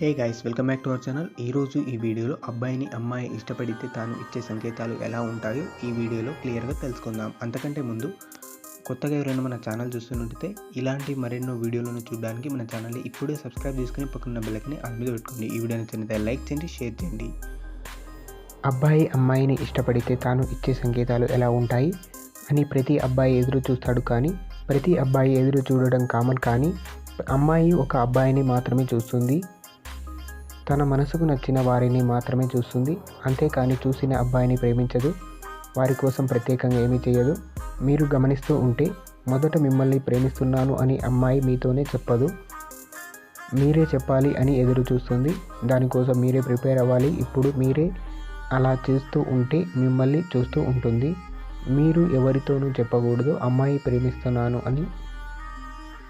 Hey guys welcome back to our channel. ఈరోజు ఈ వీడియోలో అబ్బాయిని అమ్మాయి ఇష్టపడితే తాను ఇచ్చే సంకేతాలు ఎలా ఉంటాయో ఈ వీడియోలో క్లియర్గా తెలుసుకుందాం. అంతకంటే ముందు కొత్తగా ఎవరైనా మన ఛానల్ చూస్తున్నట్టయితే ఇలాంటి మరెన్నో వీడియోలను చూడడానికి మన ఛానల్ని ఇప్పుడే సబ్స్క్రైబ్ చేసుకుని పక్కన బెల్లకిని ఆన్ మీద పెట్టుకోండి. ఈ వీడియోని నచ్చినట్లయితే లైక్ చేయండి షేర్ చేయండి. అబ్బాయి అమ్మాయిని ఇష్టపడితే తాను ఇచ్చే సంకేతాలు ఎలా ఉంటాయి అని ప్రతి అబ్బాయి ఎదురు చూస్తాడు కానీ ప్రతి అబ్బాయి ఎదురు చూడడం కామన్ కానీ అమ్మాయి ఒక అబ్బాయిని మాత్రమే చూస్తుంది. తన మనసుకు నచ్చిన వారిని మాత్రమే చూస్తుంది. అంతేకాని చూసిన అబ్బాయిని ప్రేమించదు. వారి కోసం ప్రత్యేకంగా ఏమీ చేయదు మీరు గమనిస్తూ ఉంటే మొదట మిమ్మల్ని ప్రేమిస్తున్నాను అని అమ్మాయి మీతోనే చెప్పదు. మీరే చెప్పాలి అని ఎదురు చూస్తుంది. దానికోసం మీరే ప్రిపేర్ అవ్వాలి. ఇప్పుడు మీరే అలా చేస్తూ ఉంటే మిమ్మల్ని చూస్తూ ఉంటుంది. మీరు ఎవరితోనూ చెప్పకూడదు. అమ్మాయి ప్రేమిస్తున్నాను అని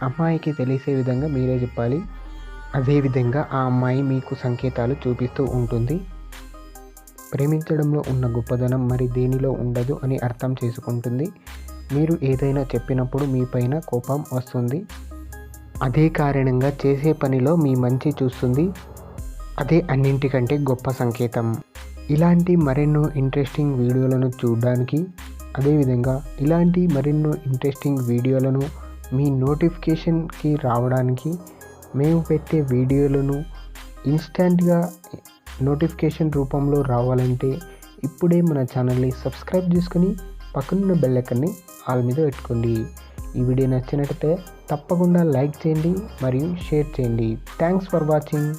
అమ్మాయికి తెలిసే విధంగా మీరే చెప్పాలి. అదేవిధంగా ఆ అమ్మాయి మీకు సంకేతాలు చూపిస్తూ ఉంటుంది. ప్రేమించడంలో ఉన్న గొప్పదనం మరి దేనిలో ఉండదు అని అర్థం చేసుకుంటుంది. మీరు ఏదైనా చెప్పినప్పుడు మీ పైన కోపం వస్తుంది. అదే కారణంగా చేసే పనిలో మీ మంచి చూస్తుంది. అదే అన్నింటికంటే గొప్ప సంకేతం. ఇలాంటి మరెన్నో ఇంట్రెస్టింగ్ వీడియోలను చూడడానికి అదేవిధంగా ఇలాంటి మరెన్నో ఇంట్రెస్టింగ్ వీడియోలను మీ నోటిఫికేషన్కి రావడానికి మేము పెట్టే వీడియోలను ఇన్స్టంట్గా నోటిఫికేషన్ రూపంలో రావాలంటే ఇప్పుడే మన ఛానల్ని సబ్స్క్రైబ్ చేసుకుని పక్కనున్న బెల్లెక్కని ఆల్ మీద పెట్టుకోండి. ఈ వీడియో నచ్చినట్టయితే తప్పకుండా లైక్ చేయండి మరియు షేర్ చేయండి. Thanks for watching.